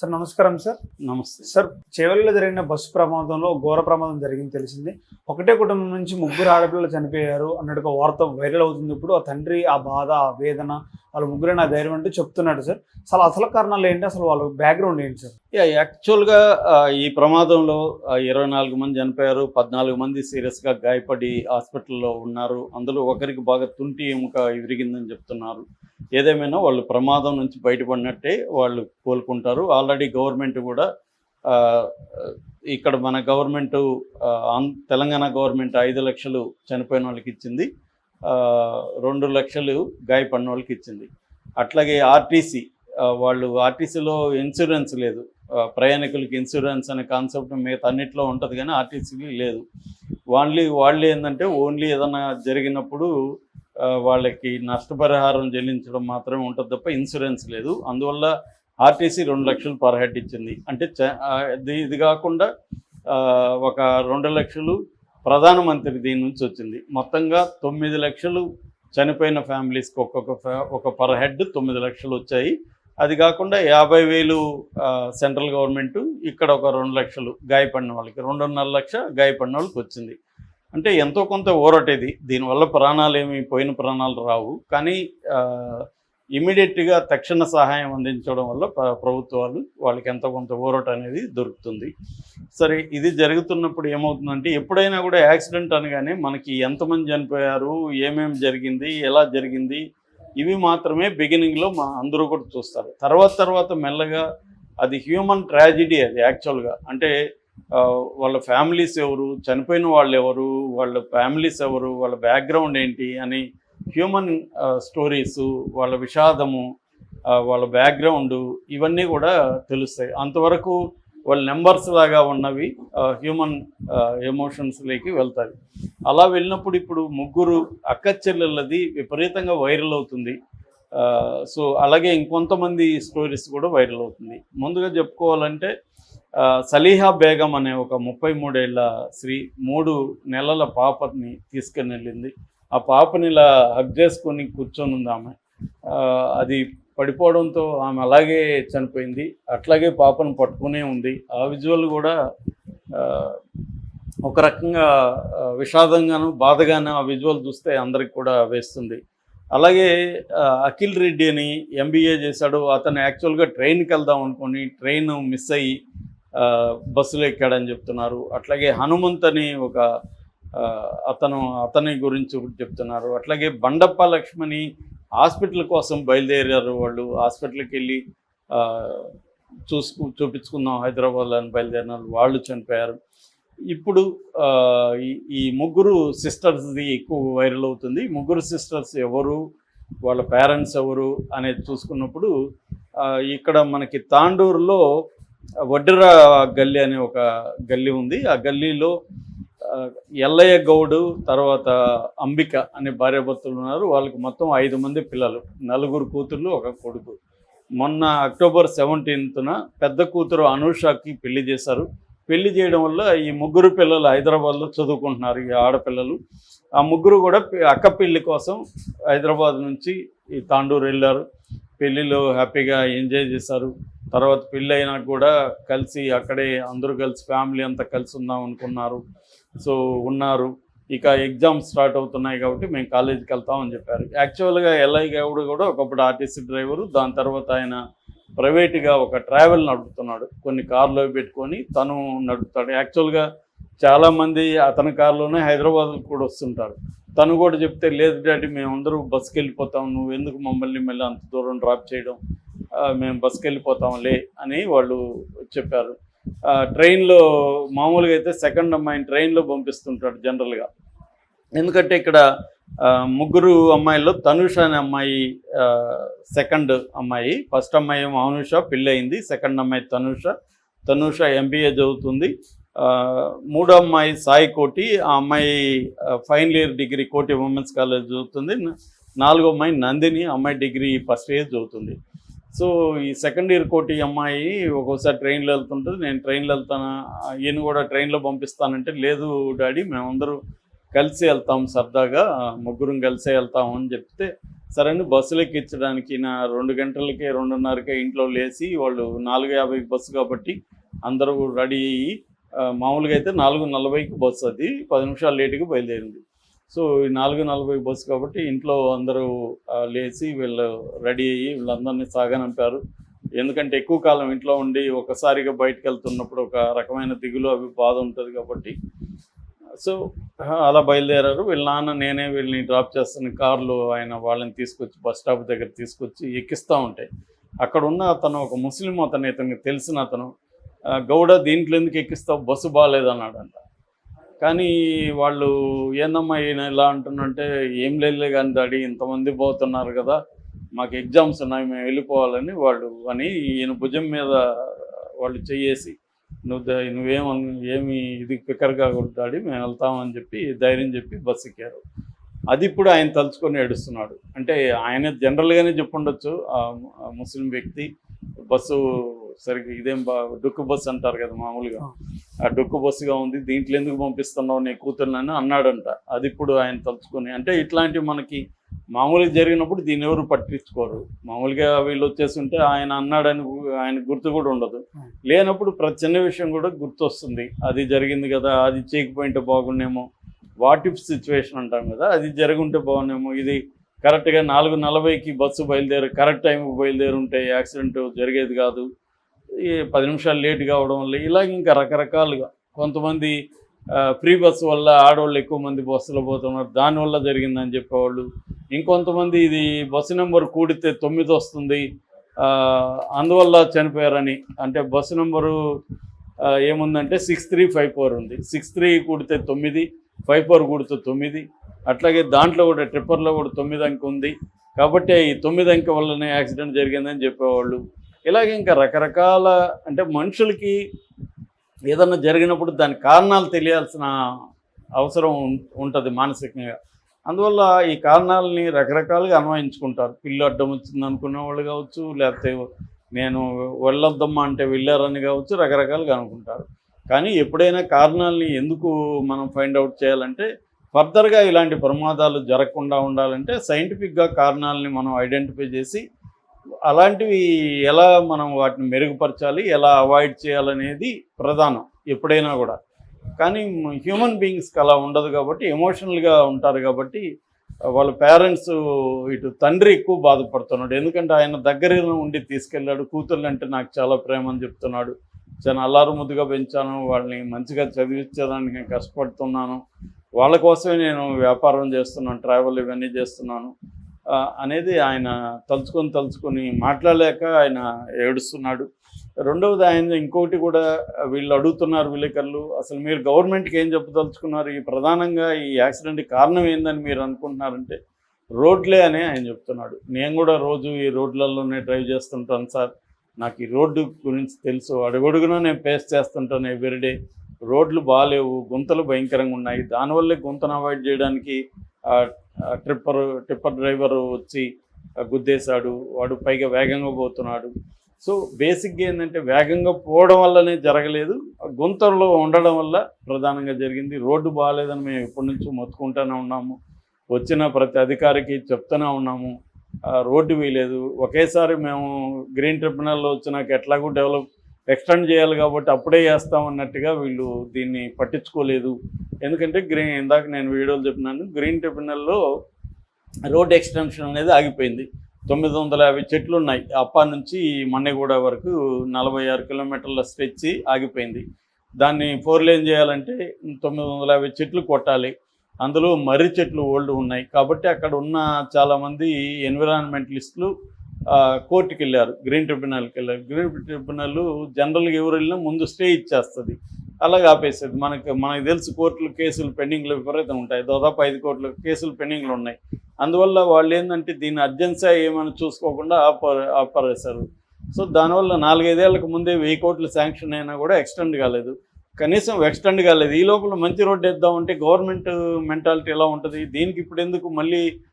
Sir నమస్కారం sir. నమస్తే. Sir చేవెళ్ళలో జరిగిన బస్సు ప్రమాదంలో ఘోర ప్రమాదం జరిగింది తెలిసింది. ఒకటే కుటుంబం నుంచి ముగ్గురు ఆడపిల్లలు చనిపోయారు అన్నట్టుగా వార్త వైరల్ అవుతుంది. ఇప్పుడు ఆ తండ్రి ఆ బాధ ఆ వేదన వాళ్ళ ముగ్గురే నా ధైర్యం అంటే చెప్తున్నాడు సార్. అసలు అసలు కారణాలు ఏంటి? అసలు వాళ్ళ బ్యాక్గ్రౌండ్ ఏంటి సార్? యాక్చువల్గా ఈ ప్రమాదంలో ఇరవై నాలుగు మంది చనిపోయారు పద్నాలుగు మంది సీరియస్గా గాయపడి హాస్పిటల్లో ఉన్నారు. అందులో ఒకరికి బాగా తుంటి ఎముక విరిగిందని చెప్తున్నారు. ఏదేమైనా వాళ్ళు ప్రమాదం నుంచి బయటపడినట్టే వాళ్ళు కోలుకుంటారు. ఆల్రెడీ గవర్నమెంట్ కూడా ఇక్కడ మన గవర్నమెంట్ తెలంగాణ గవర్నమెంట్ ఐదు లక్షలు చనిపోయిన వాళ్ళకి ఇచ్చింది. రెండు లక్షలు గాయపడిన వాళ్ళకి ఇచ్చింది. అట్లాగే ఆర్టీసీ వాళ్ళు ఆర్టీసీలో ఇన్సూరెన్స్ లేదు. ప్రయాణికులకి ఇన్సూరెన్స్ అనే కాన్సెప్ట్ మిగతా అన్నిట్లో ఉంటుంది కానీ ఆర్టీసీకి లేదు. ఓన్లీ వాళ్ళు ఏంటంటే ఓన్లీ ఏదైనా జరిగినప్పుడు వాళ్ళకి నష్టపరిహారం చెల్లించడం మాత్రమే ఉంటుంది తప్ప ఇన్సూరెన్స్ లేదు. అందువల్ల ఆర్టీసీ రెండు లక్షలు పర్ హెడ్ ఇచ్చింది. అంటే ఇది కాకుండా ఒక రెండు లక్షలు ప్రధానమంత్రి దీని నుంచి వచ్చింది. మొత్తంగా తొమ్మిది లక్షలు చనిపోయిన ఫ్యామిలీస్కి ఒక్కొక్క ఫ్యా- ఒక పర్ హెడ్ తొమ్మిది లక్షలు వచ్చాయి. అది కాకుండా యాభై వేలు సెంట్రల్ గవర్నమెంట్ ఇక్కడ ఒక రెండు లక్షలు గాయపడిన వాళ్ళకి రెండున్నర లక్ష గాయపడిన వాళ్ళకి వచ్చింది. అంటే ఎంతో కొంత ఊరటేది దీనివల్ల ప్రాణాలు ఏమి పోయిన ప్రాణాలు రావు. కానీ ఇమీడియట్గా తక్షణ సహాయం అందించడం వల్ల ప్రభుత్వాలు వాళ్ళకి ఎంత కొంత ఊరట అనేది దొరుకుతుంది. సరే ఇది జరుగుతున్నప్పుడు ఏమవుతుందంటే ఎప్పుడైనా కూడా యాక్సిడెంట్ అనగానే మనకి ఎంతమంది చనిపోయారు ఏమేమి జరిగింది ఎలా జరిగింది ఇవి మాత్రమే బిగినింగ్లో మా అందరూ కూడా చూస్తారు. తర్వాత తర్వాత మెల్లగా అది హ్యూమన్ ట్రాజిడీ అది యాక్చువల్గా. అంటే వాళ్ళ ఫ్యామిలీస్ ఎవరు చనిపోయిన వాళ్ళు ఎవరు వాళ్ళ ఫ్యామిలీస్ ఎవరు వాళ్ళ బ్యాక్గ్రౌండ్ ఏంటి అని హ్యూమన్ స్టోరీస్ వాళ్ళ విషాదము వాళ్ళ బ్యాక్గ్రౌండ్ ఇవన్నీ కూడా తెలుస్తాయి. అంతవరకు వాళ్ళ నెంబర్స్ లాగా ఉన్నవి హ్యూమన్ ఎమోషన్స్లోకి వెళ్తాయి. అలా వెళ్ళినప్పుడు ఇప్పుడు ముగ్గురు అక్క చెల్లెళ్ళది విపరీతంగా వైరల్ అవుతుంది. సో అలాగే ఇంకొంతమంది స్టోరీస్ కూడా వైరల్ అవుతుంది. ముందుగా చెప్పుకోవాలంటే సలీహా బేగం అనే ఒక ముప్పై మూడేళ్ళ స్త్రీ మూడు నెలల పాపని తీసుకుని వెళ్ళింది ఆ పాపని ఇలా హగ్ చేసుకొని కూర్చొని ఉంది ఆమె. అది పడిపోవడంతో ఆమె అలాగే చనిపోయింది. అట్లాగే పాపను పట్టుకునే ఉంది. ఆ విజువల్ కూడా ఒక రకంగా విషాదంగాను బాధగాను ఆ విజువల్ చూస్తే అందరికి కూడా వేస్తుంది. అలాగే అఖిల్ రెడ్డి అని ఎంబీఏ చేశాడు. అతను యాక్చువల్గా ట్రైన్కి వెళ్దాం అనుకుని ట్రైన్ మిస్ అయ్యి బస్సులో ఎక్కాడని చెప్తున్నారు. అట్లాగే హనుమంత్ అని ఒక అతను అతని గురించి చెప్తున్నారు. అట్లాగే బండప్ప లక్ష్మణి హాస్పిటల్ కోసం బయలుదేరారు వాళ్ళు. హాస్పిటల్కి వెళ్ళి చూసుకు చూపించుకుందాం హైదరాబాద్లో అని బయలుదేరిన వాళ్ళు. వాళ్ళు చనిపోయారు. ఇప్పుడు ఈ- ముగ్గురు సిస్టర్స్ది ఎక్కువ వైరల్ అవుతుంది. ముగ్గురు సిస్టర్స్ ఎవరు వాళ్ళ పేరెంట్స్ ఎవరు అనేది చూసుకున్నప్పుడు ఇక్కడ మనకి తాండూరులో వడ్డెర గల్లీ అనే ఒక గల్లీ ఉంది. ఆ గల్లీలో ఎల్లయ్య గౌడు తర్వాత అంబిక అనే భార్యాభర్తలు ఉన్నారు. వాళ్ళకి మొత్తం ఐదు మంది పిల్లలు. నలుగురు కూతుర్లు ఒక కొడుకు. మొన్న అక్టోబర్ సెవెంటీన్త్న పెద్ద కూతురు అనూషకి పెళ్ళి చేశారు. పెళ్ళి చేయడం వల్ల ఈ ముగ్గురు పిల్లలు హైదరాబాద్లో చదువుకుంటున్నారు ఈ ఆడపిల్లలు. ఆ ముగ్గురు కూడా అక్క పెళ్ళి కోసం హైదరాబాద్ నుంచి ఈ తాండూరు వెళ్ళారు. పెళ్ళిలో హ్యాపీగా ఎంజాయ్ చేశారు. తర్వాత పెళ్ళి అయినా కూడా కలిసి అక్కడే అందరూ కలిసి ఫ్యామిలీ అంతా కలిసి ఉందాం అనుకున్నారు. సో ఉన్నారు. ఇక ఎగ్జామ్స్ స్టార్ట్ అవుతున్నాయి కాబట్టి మేము కాలేజీకి వెళ్తామని చెప్పారు. యాక్చువల్గా ఎల్ఐ గౌడ్ కూడా ఒకప్పుడు ఆర్టీసీ డ్రైవరు దాని తర్వాత ఆయన ప్రైవేట్గా ఒక ట్రావెల్ నడుపుతున్నాడు. కొన్ని కార్లో పెట్టుకొని తను నడుపుతాడు. యాక్చువల్గా చాలామంది అతని కార్లోనే హైదరాబాద్ కూడా వస్తుంటారు. తను కూడా చెప్తే లేదు డాడీ మేమందరూ బస్కి వెళ్ళిపోతాం. నువ్వు ఎందుకు మమ్మల్ని మళ్ళీ అంత దూరం డ్రాప్ చేయడం? మేము బస్కి వెళ్ళిపోతాంలే అని వాళ్ళు చెప్పారు. ట్రైన్లో మామూలుగా అయితే సెకండ్ అమ్మాయిని ట్రైన్లో పంపిస్తుంటాడు జనరల్గా. ఎందుకంటే ఇక్కడ ముగ్గురు అమ్మాయిల్లో తనుష అనే అమ్మాయి సెకండ్ అమ్మాయి. ఫస్ట్ అమ్మాయి మానుష పెళ్ళయింది. పెళ్ళి అయింది సెకండ్ అమ్మాయి తనుష. తనుష ఎంబీఏ చదువుతుంది. మూడో అమ్మాయి సాయి కోటి. ఆ అమ్మాయి final year degree Koti women's college చదువుతుంది. నాలుగో అమ్మాయి నందిని. అమ్మాయి డిగ్రీ ఫస్ట్ ఇయర్ చదువుతుంది. సో ఈ సెకండ్ ఇయర్ కోటి అమ్మాయి ఒక్కోసారి ట్రైన్లో వెళ్తుంటుంది. నేను ట్రైన్లో వెళ్తాను? ఈయన కూడా ట్రైన్లో పంపిస్తానంటే లేదు డాడీ మేమందరూ కలిసి వెళ్తాం సరదాగా. ముగ్గురం కలిసే వెళ్తాం అని చెప్తే సరే అని బస్సులు ఎక్కించడానికి నా రెండు గంటలకే రెండున్నరకే ఇంట్లో లేచి వాళ్ళు నాలుగు యాభైకి బస్సు కాబట్టి అందరూ రెడీ అయ్యి మామూలుగా అయితే నాలుగు నలభైకి బస్సు అది. పది నిమిషాలు లేటుగా బయలుదేరింది. సో ఈ నాలుగు నలభై బస్సు కాబట్టి ఇంట్లో అందరూ లేచి వీళ్ళు రెడీ అయ్యి వీళ్ళందరినీ సాగనంపారు. ఎందుకంటే ఎక్కువ కాలం ఇంట్లో ఉండి ఒకసారిగా బయటకు వెళ్తున్నప్పుడు ఒక రకమైన దిగులు అవి బాధ ఉంటుంది కాబట్టి. సో అలా బయలుదేరారు. వీళ్ళ నాన్న నేనే వీళ్ళని డ్రాప్ చేస్తున్న కార్లు ఆయన వాళ్ళని తీసుకొచ్చి బస్ స్టాప్ దగ్గర తీసుకొచ్చి ఎక్కిస్తూ ఉంటాయి. అక్కడ ఉన్న అతను ఒక ముస్లిం అతను ఇతనికి తెలిసిన అతను గౌడ దీంట్లో ఎందుకు ఎక్కిస్తావు? బస్సు బాగాలేదన్నాడంట కానీ వాళ్ళు ఏందమ్మా ఈయన ఇలా అంటున్నంటే ఏం లేదులే కానీ డాడీ ఇంతమంది పోతున్నారు కదా మాకు ఎగ్జామ్స్ ఉన్నాయి మేము వెళ్ళిపోవాలని వాళ్ళు అని ఈయన భుజం మీద వాళ్ళు చెయ్యేసి నువ్వు ద- నువ్వేం ఏమి ఇది ఫికర్గా కొడతాడి మేము వెళ్తామని చెప్పి ధైర్యం చెప్పి బస్సు ఎక్కారు. అది ఇప్పుడు ఆయన తలుచుకొని ఏడుస్తున్నాడు. అంటే ఆయన జనరల్గానే చెప్పుండొచ్చు ముస్లిం వ్యక్తి బస్సు సరిగ్గా ఇదేం బా డొక్కు బస్సు అంటారు కదా మామూలుగా. ఆ. డొక్కు బస్సుగా ఉంది దీంట్లో ఎందుకు పంపిస్తున్నావు నీ కూతుర్నని అన్నాడంట. అది ఇప్పుడు ఆయన తలుచుకొని. అంటే ఇట్లాంటివి మనకి మామూలుగా జరిగినప్పుడు దీన్ని ఎవరు పట్టించుకోరు. మామూలుగా వీళ్ళు వచ్చేసి ఉంటే ఆయన అన్నాడని ఆయన గుర్తు కూడా ఉండదు. లేనప్పుడు ప్రతి చిన్న విషయం కూడా గుర్తొస్తుంది. అది జరిగింది కదా అది చేయకపోయింటే బాగుండేమో. వాట్ ఇఫ్ సిచ్యువేషన్ అంటాం కదా అది జరుగుంటే బాగుండేమో. ఇది కరెక్ట్గా నాలుగు నలభైకి బస్సు బయలుదేరి కరెక్ట్ టైంకి బయలుదేరి ఉంటే యాక్సిడెంట్ జరిగేది కాదు. ఈ పది నిమిషాలు లేట్ కావడం వల్ల ఇలాగ ఇంకా రకరకాలుగా కొంతమంది ఫ్రీ బస్సు వల్ల ఆడవాళ్ళు ఎక్కువ మంది బస్సులో పోతున్నారు. దానివల్ల జరిగిందని చెప్పేవాళ్ళు. ఇంకొంతమంది ఇది బస్సు నెంబర్ కూడితే తొమ్మిది వస్తుంది. అందువల్ల చనిపోయారని. అంటే బస్సు నెంబరు ఏముందంటే సిక్స్ త్రీ ఫైవ్ ఫోర్ ఉంది. సిక్స్ త్రీ కూడితే తొమ్మిది ఫైవ్ ఫోర్ కూడితే తొమ్మిది. అట్లాగే దాంట్లో కూడా ట్రిప్పర్లో కూడా తొమ్మిది అంక ఉంది. కాబట్టి ఈ తొమ్మిది అంక వల్లనే యాక్సిడెంట్ జరిగిందని చెప్పేవాళ్ళు. ఇలాగే ఇంకా రకరకాల అంటే మనుషులకి ఏదన్నా జరిగినప్పుడు దాని కారణాలు తెలియాల్సిన అవసరం ఉంటుంది మానసికంగా. అందువల్ల ఈ కారణాలని రకరకాలుగా అన్వయించుకుంటారు. పిల్లు అడ్డం వచ్చింది అనుకునే వాళ్ళు కావచ్చు లేకపోతే నేను వెళ్ళొద్దమ్మా అంటే వెళ్ళారని కావచ్చు రకరకాలుగా అనుకుంటారు. కానీ ఎప్పుడైనా కారణాలని ఎందుకు మనం ఫైండ్ అవుట్ చేయాలంటే ఫర్దర్గా ఇలాంటి ప్రమాదాలు జరగకుండా ఉండాలంటే సైంటిఫిక్గా కారణాలని మనం ఐడెంటిఫై చేసి అలాంటివి ఎలా మనం వాటిని మెరుగుపరచాలి ఎలా అవాయిడ్ చేయాలనేది ప్రధానం ఎప్పుడైనా కూడా. కానీ హ్యూమన్ బీయింగ్స్కి అలా ఉండదు కాబట్టి ఎమోషనల్గా ఉంటారు కాబట్టి వాళ్ళ పేరెంట్స్ ఇటు తండ్రి ఎక్కువ బాధపడుతున్నాడు. ఎందుకంటే ఆయన దగ్గర ఉండి తీసుకెళ్ళాడు. కూతుర్లు అంటే నాకు చాలా ప్రేమ అని చెప్తున్నాడు. చాలా అల్లారు ముద్దుగా పెంచాను వాళ్ళని మంచిగా చదివించడానికి నేను కష్టపడుతున్నాను. వాళ్ళ కోసమే నేను వ్యాపారం చేస్తున్నాను ట్రావెల్ ఇవన్నీ చేస్తున్నాను. అనేది ఆయన తలుచుకొని తలుచుకొని మాట్లాడలేక ఆయన ఏడుస్తున్నాడు. రెండవది ఆయన ఇంకోటి కూడా వీళ్ళు అడుగుతున్నారు విలేకరులు అసలు మీరు గవర్నమెంట్కి ఏం చెప్పదలుచుకున్నారు ఈ ప్రధానంగా ఈ యాక్సిడెంట్కి కారణం ఏందని మీరు అనుకుంటున్నారంటే రోడ్లే అని ఆయన చెప్తున్నాడు. నేను కూడా రోజు ఈ రోడ్లలోనే డ్రైవ్ చేస్తుంటాను సార్. నాకు ఈ రోడ్డు గురించి తెలుసు. అడుగడుగునా నేను ఫేస్ చేస్తుంటాను ఎవ్రీడే రోడ్లు బాగాలేవు గుంతలు భయంకరంగా ఉన్నాయి. దానివల్లే గుంతను అవాయిడ్ చేయడానికి ఆ, ట్రిప్పర్ టిప్పర్ డ్రైవర్ వచ్చి గుద్దేశాడు. వాడు పైగా వేగంగా పోతున్నాడు. సో బేసిక్గా ఏంటంటే వేగంగా పోవడం వల్లనే జరగలేదు. గుంతలో ఉండడం వల్ల ప్రధానంగా జరిగింది. రోడ్డు బాగాలేదని మేము ఎప్పటి నుంచో మొత్తుకుంటూనే ఉన్నాము. వచ్చిన ప్రతి అధికారికి చెప్తూనే ఉన్నాము. రోడ్డు వీలేదు. ఒకేసారి మేము గ్రీన్ ట్రిబ్యునల్లో వచ్చినాక ఎట్లాగూ డెవలప్ ఎక్స్టెండ్ చేయాలి కాబట్టి అప్పుడే చేస్తాం అన్నట్టుగా వీళ్ళు దీన్ని పట్టించుకోలేదు. ఎందుకంటే గ్రీన్ ఇందాక నేను వీడియోలు చెప్పినాను గ్రీన్ ట్రిబ్యునల్లో రోడ్ ఎక్స్టెన్షన్ అనేది ఆగిపోయింది. తొమ్మిది వందల యాభై చెట్లు ఉన్నాయి అప్ప నుంచి మన్నెగూడ వరకు నలభై ఆరు కిలోమీటర్ల స్ట్రెచ్ ఆగిపోయింది. దాన్ని ఫోర్ లేన్ చేయాలంటే తొమ్మిది వందల యాభై చెట్లు కొట్టాలి. అందులో మర్రి చెట్లు ఓల్డ్ ఉన్నాయి. కాబట్టి అక్కడ ఉన్న చాలామంది ఎన్విరాన్మెంటలిస్టులు కోర్టుకి వెళ్ళారు గ్రీన్ ట్రిబ్యునల్కి వెళ్ళారు. గ్రీన్ ట్రిబ్యునల్ జనరల్గా ఎవరు వెళ్ళినా ముందు స్టే ఇచ్చేస్తుంది. అలాగే ఆపేసేది. మనకి మనకు తెలుసు కోర్టులు కేసులు పెండింగ్లు విపరీతం ఉంటాయి. దాదాపు ఐదు కోట్ల కేసులు పెండింగ్లు ఉన్నాయి. అందువల్ల వాళ్ళు ఏంటంటే దీన్ని అర్జెన్సీ ఏమైనా చూసుకోకుండా ఆపర్ ఆపరేశారు. సో దానివల్ల నాలుగైదేళ్ళకు ముందే వెయ్యి కోట్లు శాంక్షన్ అయినా కూడా ఎక్స్టెండ్ కాలేదు. కనీసం ఎక్స్టెండ్ కాలేదు. ఈ లోపల మంచి రోడ్డు వేద్దామంటే గవర్నమెంట్ మెంటాలిటీ ఎలా ఉంటుంది? దీనికి ఇప్పుడు ఎందుకు మళ్ళీ